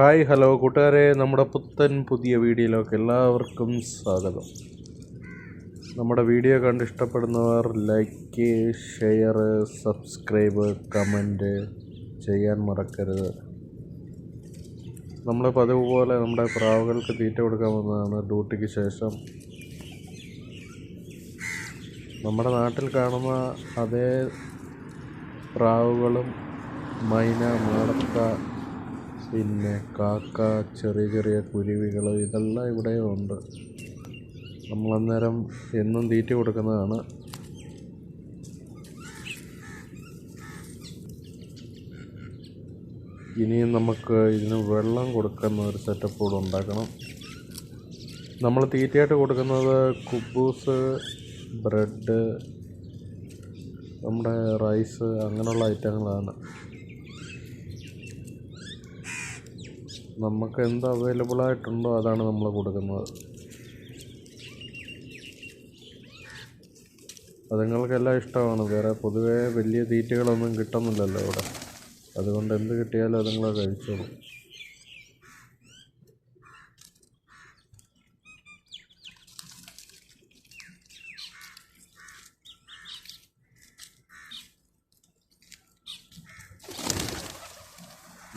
Hi hello കൂട്ടുകാരെ. നമ്മുടെ പുത്തൻ പുതിയ വീഡിയോയിലേക്ക് എല്ലാവർക്കും സ്വാഗതം. നമ്മുടെ വീഡിയോ കണ്ട് ഇഷ്ടപ്പെടുന്നവർ ലൈക്ക് ഷെയർ സബ്സ്ക്രൈബ് കമന്റ് ചെയ്യാൻ മറക്കരുത്. നമ്മൾ പതിവ് പോലെ നമ്മുടെ പ്രാവുകൾക്ക് തീറ്റ കൊടുക്കാൻ വന്നതാണ് ഡ്യൂട്ടിക്ക് ശേഷം. നമ്മുടെ നാട്ടിൽ കാണുന്ന അതേ പ്രാവുകളും മൈന മാടത്ത പിന്നെ കാക്ക ചെറിയ ചെറിയ കുരുവികൾ ഇതെല്ലാം ഇവിടെ ഉണ്ട്. നമ്മളന്നേരം എന്നും തീറ്റ കൊടുക്കുന്നതാണ്. ഇനിയും നമുക്ക് ഇതിന് വെള്ളം കൊടുക്കുന്ന ഒരു സെറ്റപ്പ് കൂടെ ഉണ്ടാക്കണം. നമ്മൾ തീറ്റയായിട്ട് കൊടുക്കുന്നത് കുബൂസ് ബ്രെഡ് നമ്മുടെ റൈസ് അങ്ങനെയുള്ള ഐറ്റങ്ങളാണ്. നമുക്ക് എന്ത് അവൈലബിൾ ആയിട്ടുണ്ടോ അതാണ് നമ്മൾ കൊടുക്കുന്നത്. അതുങ്ങൾക്കെല്ലാം ഇഷ്ടമാണ്. വേറെ പൊതുവേ വലിയ തീറ്റകളൊന്നും കിട്ടുന്നില്ലല്ലോ ഇവിടെ. അതുകൊണ്ട് എന്ത് കിട്ടിയാലും അതുങ്ങൾ കഴിച്ചോളും.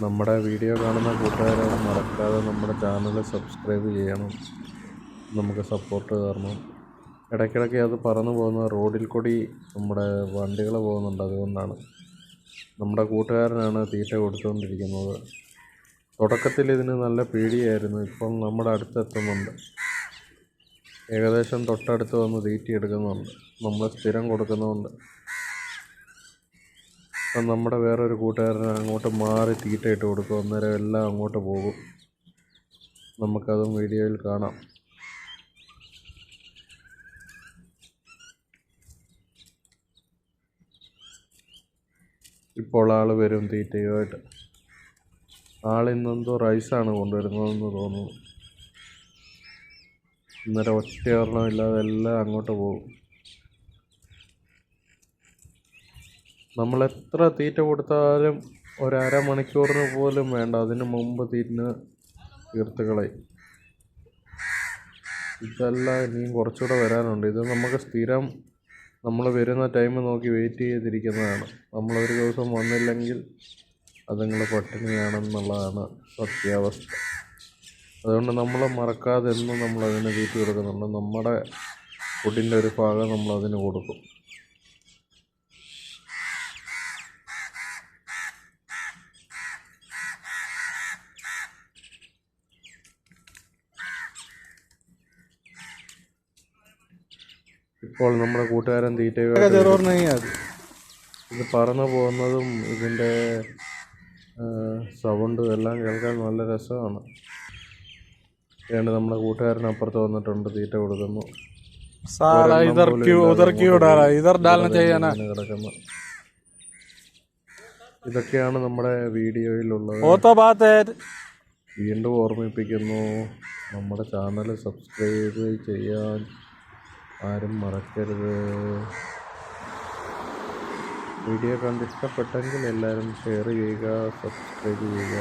നമ്മുടെ വീഡിയോ കാണുന്ന കൂട്ടുകാരെ മറക്കാതെ നമ്മുടെ ചാനൽ സബ്സ്ക്രൈബ് ചെയ്യണം. നമുക്ക് സപ്പോർട്ട് തരണം. ഇടയ്ക്കിടയ്ക്ക് അത് പറന്നു പോകുന്ന റോഡിൽ കൂടി നമ്മുടെ വണ്ടികൾ പോകുന്നുണ്ട്. അതുകൊണ്ടാണ് നമ്മുടെ കൂട്ടുകാരനാണ് തീറ്റ കൊടുത്തുകൊണ്ടിരിക്കുന്നത്. തുടക്കത്തിൽ ഇതിന് നല്ല പേടിയായിരുന്നു. ഇപ്പം നമ്മുടെ അടുത്തെത്തുന്നുണ്ട്. ഏകദേശം തൊട്ടടുത്ത് വന്ന് തീറ്റ എടുക്കുന്നുണ്ട് നമ്മൾ സ്ഥിരം കൊടുക്കുന്നതുകൊണ്ട് അപ്പം നമ്മുടെ വേറൊരു കൂട്ടുകാരന് അങ്ങോട്ട് മാറി തീറ്റയിട്ട് കൊടുക്കും. അന്നേരം എല്ലാം അങ്ങോട്ട് പോകും. നമുക്കതും വീഡിയോയിൽ കാണാം. ഇപ്പോൾ ആൾ വരും തീറ്റയുമായിട്ട്. ആളിന്നെന്തോ റൈസാണ് കൊണ്ടുവരുന്നതെന്ന് തോന്നുന്നു. അന്നേരം ഒറ്റയൊരെണ്ണം ഇല്ലാതെ എല്ലാം അങ്ങോട്ട് പോകും. നമ്മൾ എത്ര തീറ്റ കൊടുത്താലും ഒരു അരമണിക്കൂറിന് പോലും വേണ്ട. അതിന് മുമ്പ് തിരിഞ്ഞ് തീർത്ത് കളയും. ഇതല്ല ഇനിയും കുറച്ചുകൂടെ വരാനുണ്ട്. ഇത് നമുക്ക് സ്ഥിരം നമ്മൾ വരുന്ന ടൈം നോക്കി വെയിറ്റ് ചെയ്തിരിക്കുന്നതാണ്. നമ്മളൊരു ദിവസം വന്നില്ലെങ്കിൽ അതുങ്ങൾ പട്ടിണിയാണെന്നുള്ളതാണ് സത്യാവസ്ഥ. അതുകൊണ്ട് നമ്മൾ മറക്കാതെ എന്നും നമ്മൾ തീറ്റി തീറ്റ കൊടുക്കുന്നുണ്ട്. നമ്മുടെ ഫുഡിന്റെ ഒരു ഭാഗം നമ്മളതിന് കൊടുക്കും. ഇപ്പോൾ നമ്മുടെ കൂട്ടുകാരൻ തീറ്റയോട് ഇത് പറന്നു പോകുന്നതും ഇതിന്റെ സൗണ്ടും എല്ലാം കേൾക്കാൻ നല്ല രസമാണ്. വേണ്ട നമ്മുടെ കൂട്ടുകാരൻ അപ്പുറത്ത് വന്നിട്ടുണ്ട് തീറ്റ കൊടുക്കുന്നു. ഇതൊക്കെയാണ് നമ്മുടെ വീഡിയോയിലുള്ളത്. വീണ്ടും ഓർമ്മിപ്പിക്കുന്നു നമ്മുടെ ചാനൽ സബ്സ്ക്രൈബ് ചെയ്യാൻ ആരും മറക്കരുത്. വീഡിയോ കണ്ട് ഇഷ്ടപ്പെട്ടെങ്കിൽ എല്ലാവരും ഷെയർ ചെയ്യുക സബ്സ്ക്രൈബ് ചെയ്യുക.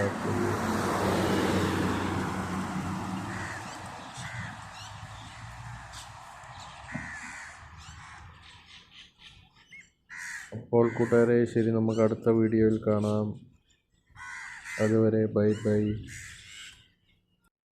അപ്പോൾ കൂട്ടുകാരെ ശരി നമുക്ക് അടുത്ത വീഡിയോയിൽ കാണാം. അതുവരെ ബൈ ബൈ.